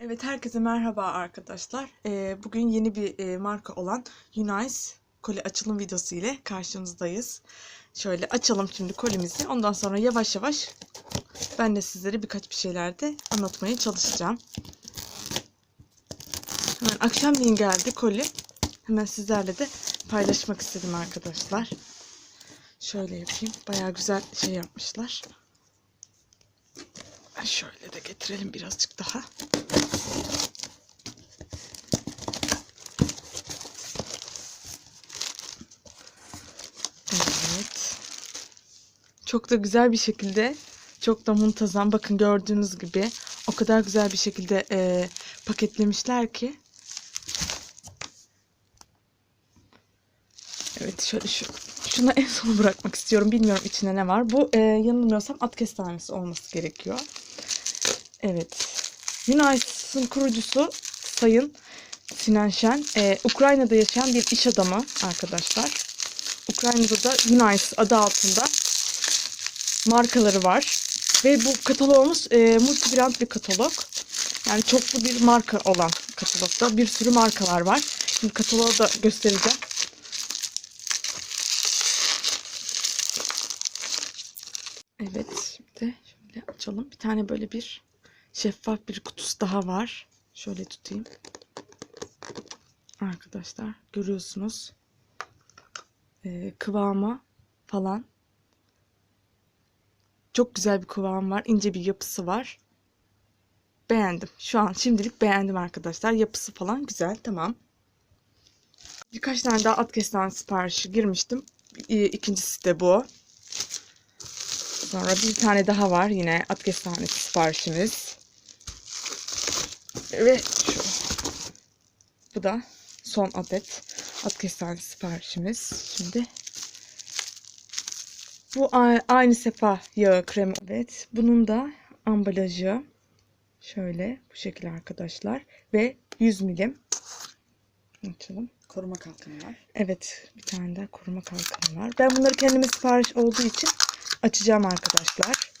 Evet herkese merhaba arkadaşlar. Ee, bugün yeni bir e, marka olan Unice koli açılım videosu ile karşınızdayız. Şöyle açalım şimdi kolimizi. Ondan sonra yavaş yavaş ben de sizlere birkaç bir şeyler de anlatmaya çalışacağım. Hemen akşamleyin geldi koli. Hemen sizlerle de paylaşmak istedim arkadaşlar. Şöyle yapayım. Bayağı güzel şey yapmışlar. Şöyle de getirelim birazcık daha. Evet. Çok da güzel bir şekilde, çok da muntazam. Bakın gördüğünüz gibi o kadar güzel bir şekilde e, paketlemişler ki. Evet şöyle şu şunu en sona bırakmak istiyorum. Bilmiyorum içinde ne var. Bu e, yanılmıyorsam at kestanesi olması gerekiyor. Evet. Unice'ın kurucusu Sayın Sinan Şen. e, Ukrayna'da yaşayan bir iş adamı arkadaşlar. Ukrayna'da da Unice adı altında markaları var. Ve bu katalogumuz e, multi-brand bir katalog. Yani çoklu bir marka olan katalogda bir sürü markalar var. Şimdi kataloğu da göstereceğim. Evet, şimdi şöyle açalım. Bir tane böyle bir şeffaf bir kutusu daha var. Şöyle tutayım. Arkadaşlar görüyorsunuz. Ee, kıvamı falan. Çok güzel bir kıvam var. ince bir yapısı var. Beğendim. Şu an şimdilik beğendim arkadaşlar. Yapısı falan güzel. Tamam. Birkaç tane daha at kestanesi siparişi girmiştim. İkincisi de bu. Sonra bir tane daha var yine at kestanesi siparişimiz. Ve şu. Bu da son adet at kestanesi siparişimiz. Şimdi bu aynı sefa yağı kremi. Evet. Bunun da ambalajı şöyle bu şekilde arkadaşlar ve 100 milim. Açalım. Koruma kalkanı var. Evet, bir tane daha koruma kalkanı var. Ben bunları kendime sipariş olduğu için açacağım arkadaşlar.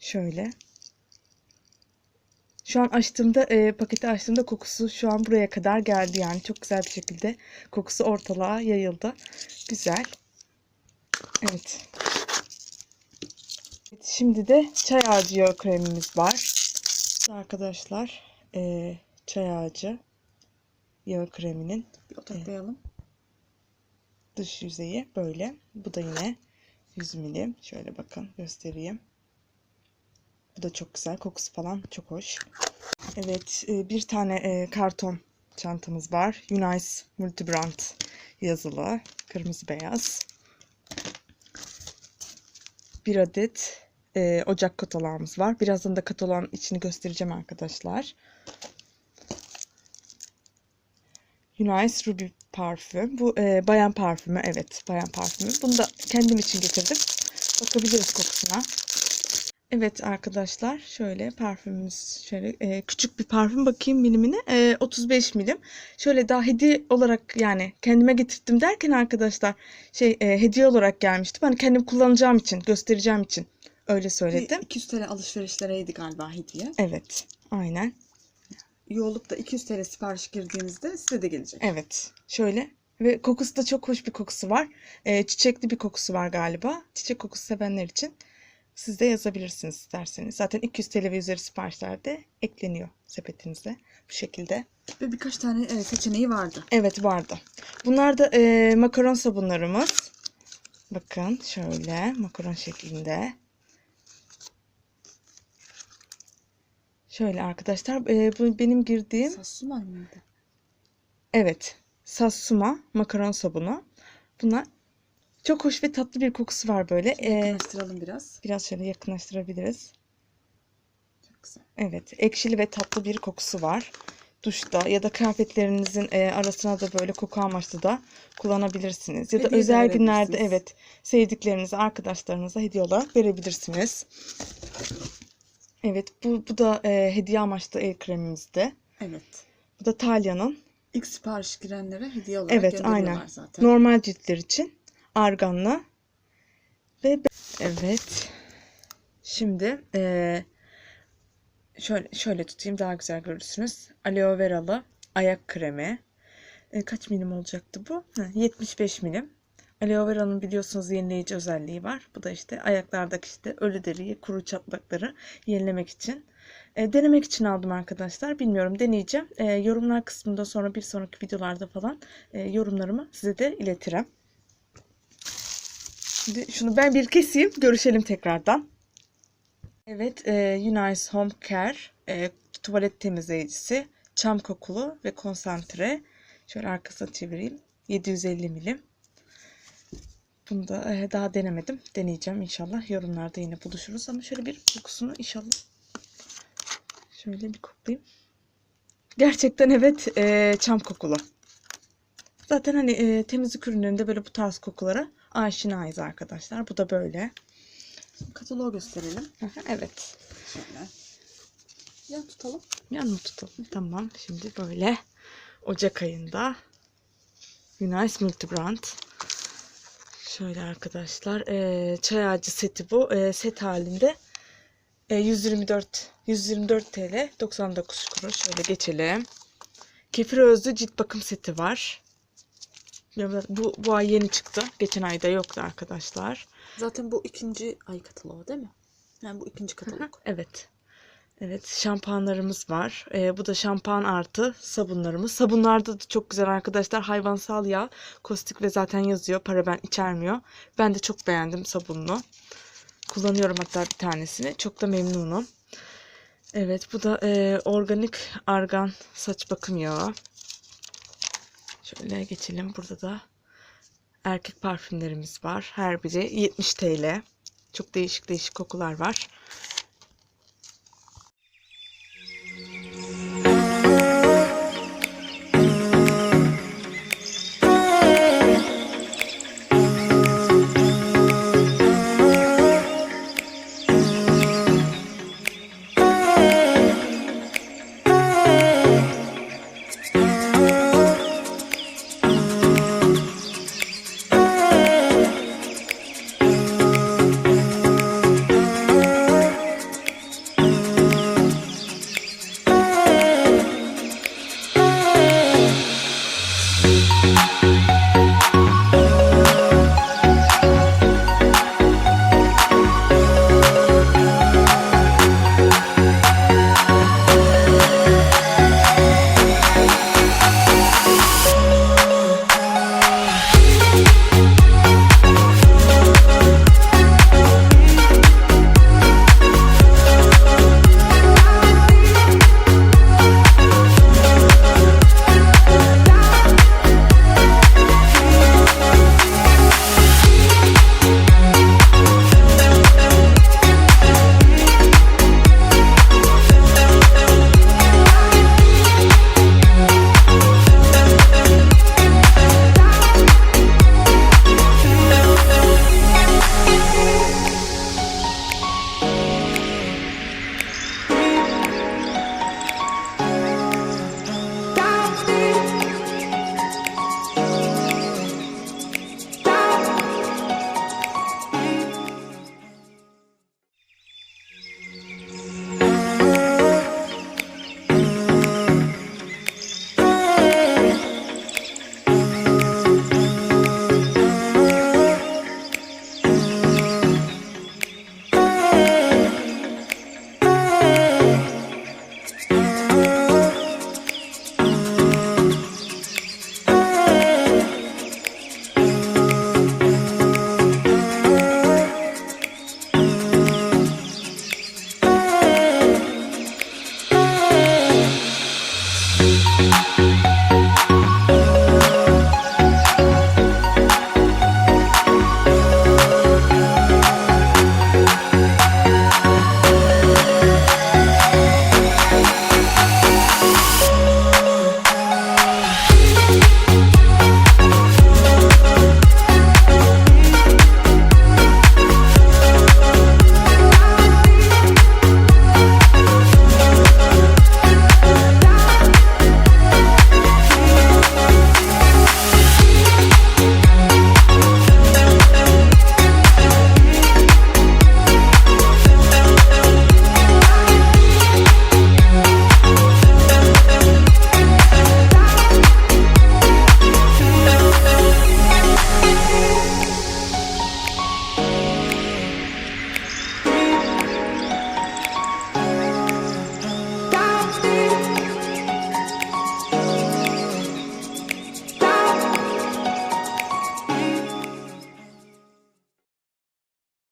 Şöyle. Şu an açtığımda, e, paketi açtığımda kokusu şu an buraya kadar geldi yani. Çok güzel bir şekilde kokusu ortalığa yayıldı. Güzel. Evet. Evet, Şimdi de çay ağacı kremimiz var. Arkadaşlar, e, çay ağacı yağı kreminin Bir otaklayalım. Dış yüzeyi böyle. Bu da yine 100 milim. Şöyle bakın göstereyim. Bu da çok güzel. Kokusu falan çok hoş. Evet e, bir tane e, karton çantamız var. Unice Multibrand yazılı. Kırmızı beyaz. Bir adet e, ocak katalağımız var. Birazdan da katalağın içini göstereceğim arkadaşlar. Unice Ruby parfüm. Bu e, bayan parfümü. Evet bayan parfümü. Bunu da kendim için getirdim. Bakabiliriz kokusuna. Evet arkadaşlar şöyle parfümümüz şöyle e, küçük bir parfüm bakayım milimine e, 35 milim. Şöyle daha hediye olarak yani kendime getirttim derken arkadaşlar şey e, hediye olarak gelmişti. Hani kendim kullanacağım için göstereceğim için öyle Bir söyledim. 200 TL alışverişlereydi galiba hediye. Evet aynen. İyi olup da 200 TL sipariş girdiğinizde size de gelecek. Evet. Şöyle. Ve kokusu da çok hoş bir kokusu var. Ee, çiçekli bir kokusu var galiba. Çiçek kokusu sevenler için siz de yazabilirsiniz isterseniz. Zaten 200 TL ve üzeri siparişlerde ekleniyor sepetinize. Bu şekilde. Ve birkaç tane e, seçeneği vardı. Evet vardı. Bunlar da e, makaron sabunlarımız. Bakın şöyle makaron şeklinde. Şöyle arkadaşlar e, bu benim girdiğim Sassumay mıydı? Evet. Sassuma makaron sabunu. Bunlar çok hoş ve tatlı bir kokusu var böyle. Ee, Yakınlaştıralım biraz. biraz şöyle yakınlaştırabiliriz. Çok güzel. Evet. Ekşili ve tatlı bir kokusu var. Duşta ya da kıyafetlerinizin e, arasına da böyle koku amaçlı da kullanabilirsiniz. Ya da Hediye de özel günlerde evet sevdiklerinize, arkadaşlarınıza hediye olarak verebilirsiniz. Evet bu, bu da e, hediye amaçlı el kremimizde. Evet. Bu da Talya'nın İlk sipariş girenlere hediye olarak Evet, aynen. zaten. Normal ciltler için arganla ve evet. Şimdi eee, şöyle şöyle tutayım daha güzel görürsünüz. Aloe veralı ayak kremi. E, kaç milim olacaktı bu? Ha, 75 milim. Aloe vera'nın biliyorsunuz yenileyici özelliği var. Bu da işte ayaklardaki işte ölü deriyi, kuru çatlakları yenilemek için. E, denemek için aldım arkadaşlar. Bilmiyorum deneyeceğim. E, yorumlar kısmında sonra bir sonraki videolarda falan e, yorumlarımı size de iletirim. Şimdi şunu ben bir keseyim. Görüşelim tekrardan. Evet, e, Unice Home Care e, tuvalet temizleyicisi. Çam kokulu ve konsantre. Şöyle arkasına çevireyim. 750 milim. Bunu da e, daha denemedim. Deneyeceğim inşallah. Yorumlarda yine buluşuruz. Ama şöyle bir kokusunu inşallah şöyle bir koklayayım. Gerçekten evet e, çam kokulu. Zaten hani e, temizlik ürünlerinde böyle bu tarz kokulara aşinayız arkadaşlar. Bu da böyle. Kataloğu gösterelim. evet. Şöyle. Yan tutalım. Yan mı tutalım? Tamam. Şimdi böyle Ocak ayında Unice Multibrand. Şöyle arkadaşlar. eee, çay ağacı seti bu. Eee, set halinde. Eee, 124 124 TL 99 kuruş. Şöyle geçelim. Kefir özlü cilt bakım seti var. Bu, bu ay yeni çıktı. Geçen ayda yoktu arkadaşlar. Zaten bu ikinci ay kataloğu değil mi? Yani bu ikinci katalog. Evet. Evet şampuanlarımız var. Ee, bu da şampuan artı sabunlarımız. Sabunlarda da çok güzel arkadaşlar. Hayvansal yağ, kostik ve zaten yazıyor. Paraben içermiyor. Ben de çok beğendim sabununu. Kullanıyorum hatta bir tanesini. Çok da memnunum. Evet bu da e, organik argan saç bakım yağı. Şöyle geçelim. Burada da erkek parfümlerimiz var. Her biri 70 TL. Çok değişik değişik kokular var.